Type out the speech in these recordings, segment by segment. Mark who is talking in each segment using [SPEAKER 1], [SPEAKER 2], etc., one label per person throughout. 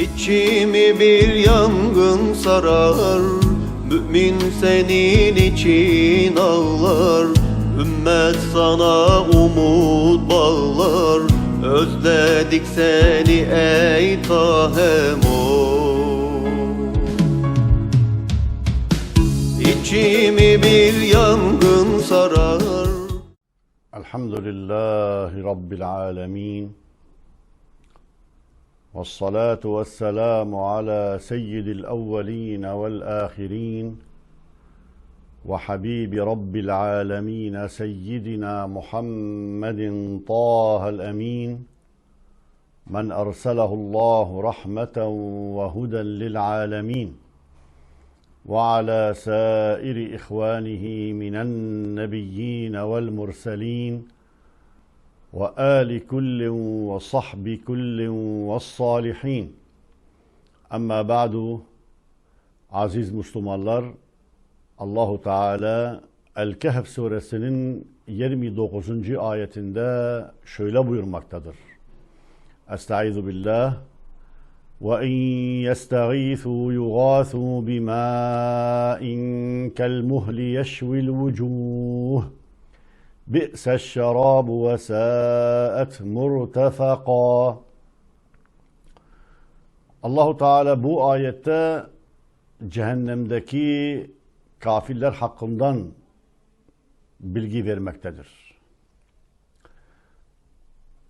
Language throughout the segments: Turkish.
[SPEAKER 1] İçimi bir yangın sarar. Mümin senin için ağlar. Ümmet sana umut bağlar. Özledik seni ey Tahemo. İçimi bir yangın sarar.
[SPEAKER 2] Elhamdülillahi Rabbil Alemin. والصلاة والسلام على سيد الأولين والآخرين وحبيب رب العالمين سيدنا محمد طه الأمين من أرسله الله رحمة وهدى للعالمين وعلى سائر إخوانه من النبيين والمرسلين وآل كل وصحب كل والصالحين. أما بعد عزيز مجتمع الله الله تعالى الكهف سورة سنين يرمي دوغزنجي آية دا شويلة بيرمكتدر أستعيذ بالله. وإن يستغيثوا يغاثوا بماء كالمهل يشوي الوجوه. بِئْسَ الشَّرَابُ وَسَاءَتْ مُرْتَفَقًا Allahu Teala bu ayette cehennemdeki kafirler hakkından bilgi vermektedir.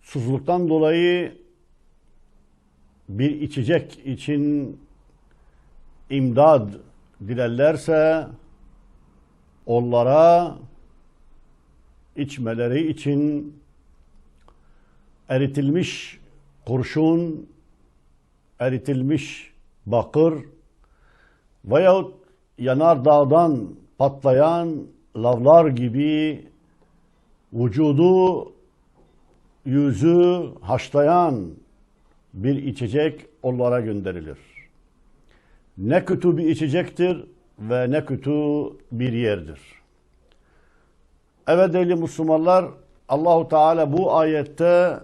[SPEAKER 2] Susuzluktan dolayı bir içecek için imdad dilerlerse onlara içmeleri için eritilmiş kurşun, eritilmiş bakır veyahut yanardağdan patlayan lavlar gibi vücudu, yüzü haşlayan bir içecek onlara gönderilir. Ne kötü bir içecektir ve ne kötü bir yerdir. Evet değerli Müslümanlar Allahu Teala bu ayette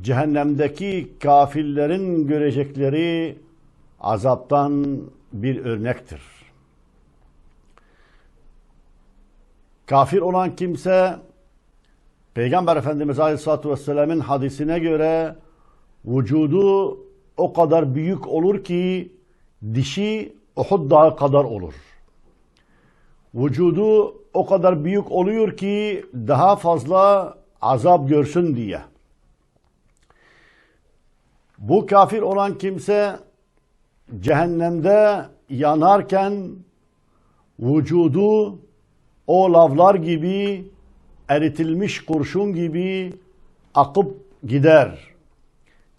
[SPEAKER 2] cehennemdeki kafirlerin görecekleri azaptan bir örnektir. Kafir olan kimse Peygamber Efendimiz Aleyhisselatü Vesselam'ın hadisine göre vücudu o kadar büyük olur ki dişi Uhud dağı kadar olur. Vücudu o kadar büyük oluyor ki daha fazla azap görsün diye. Bu kafir olan kimse cehennemde yanarken vücudu o lavlar gibi eritilmiş kurşun gibi akıp gider.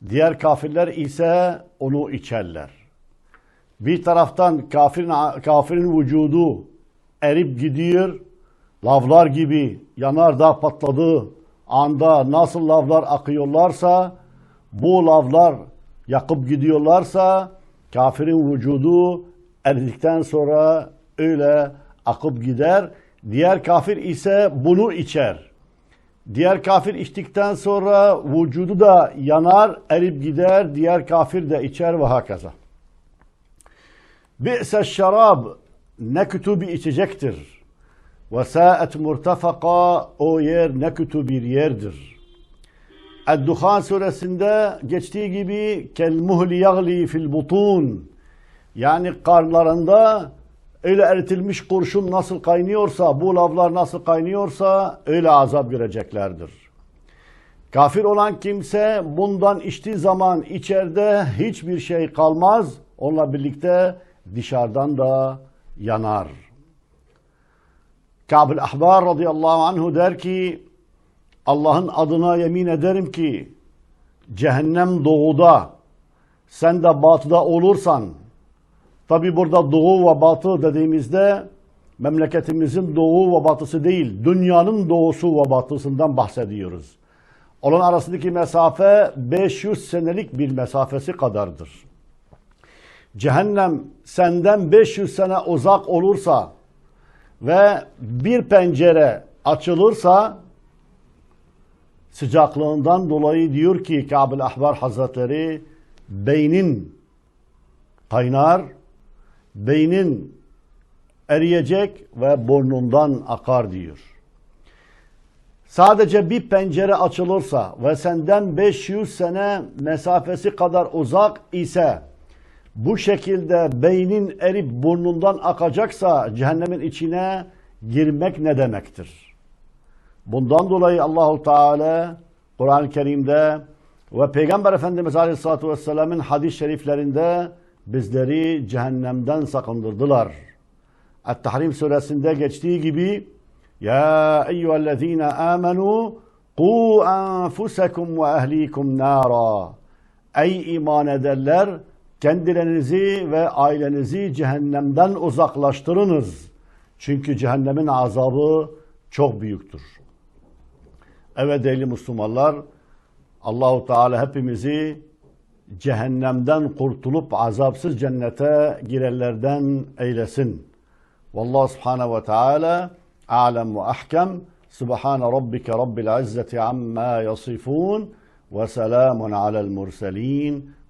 [SPEAKER 2] Diğer kafirler ise onu içerler. Bir taraftan kafirin, kafirin vücudu erip gidiyor. Lavlar gibi yanardağ patladığı anda nasıl lavlar akıyorlarsa bu lavlar yakıp gidiyorlarsa kafirin vücudu eridikten sonra öyle akıp gider. Diğer kafir ise bunu içer. Diğer kafir içtikten sonra vücudu da yanar, erip gider. Diğer kafir de içer ve hakaza. Bi'se şarab ne kötü bir içecektir. Ve sa'et murtefaka o yer ne kötü bir yerdir. Ed-Duhan suresinde geçtiği gibi kel muhli yagli fil butun yani karnlarında öyle eritilmiş kurşun nasıl kaynıyorsa, bu lavlar nasıl kaynıyorsa öyle azap göreceklerdir. Kafir olan kimse bundan içtiği zaman içeride hiçbir şey kalmaz. Onunla birlikte dışarıdan da yanar. Ka'b-ül Ahbar radıyallahu anhu der ki Allah'ın adına yemin ederim ki cehennem doğuda sen de batıda olursan Tabi burada doğu ve batı dediğimizde memleketimizin doğu ve batısı değil, dünyanın doğusu ve batısından bahsediyoruz. Onun arasındaki mesafe 500 senelik bir mesafesi kadardır. Cehennem senden 500 sene uzak olursa ve bir pencere açılırsa sıcaklığından dolayı diyor ki Kabil Ahbar Hazretleri beynin kaynar, beynin eriyecek ve burnundan akar diyor. Sadece bir pencere açılırsa ve senden 500 sene mesafesi kadar uzak ise bu şekilde beynin erip burnundan akacaksa cehennemin içine girmek ne demektir? Bundan dolayı Allahu Teala Kur'an-ı Kerim'de ve Peygamber Efendimiz Aleyhisselatü Vesselam'ın hadis-i şeriflerinde bizleri cehennemden sakındırdılar. Et-Tahrim suresinde geçtiği gibi Ya eyyühellezine amenu Ku enfusekum ve ehlikum nara Ey iman ederler kendilerinizi ve ailenizi cehennemden uzaklaştırınız. Çünkü cehennemin azabı çok büyüktür. Evet değerli Müslümanlar Allahu Teala hepimizi cehennemden kurtulup azapsız cennete girenlerden eylesin. Vallahu subhanahu ve teala alem ve ahkem. Subhane rabbike rabbil izzeti amma yasifun ve selamun alel murselin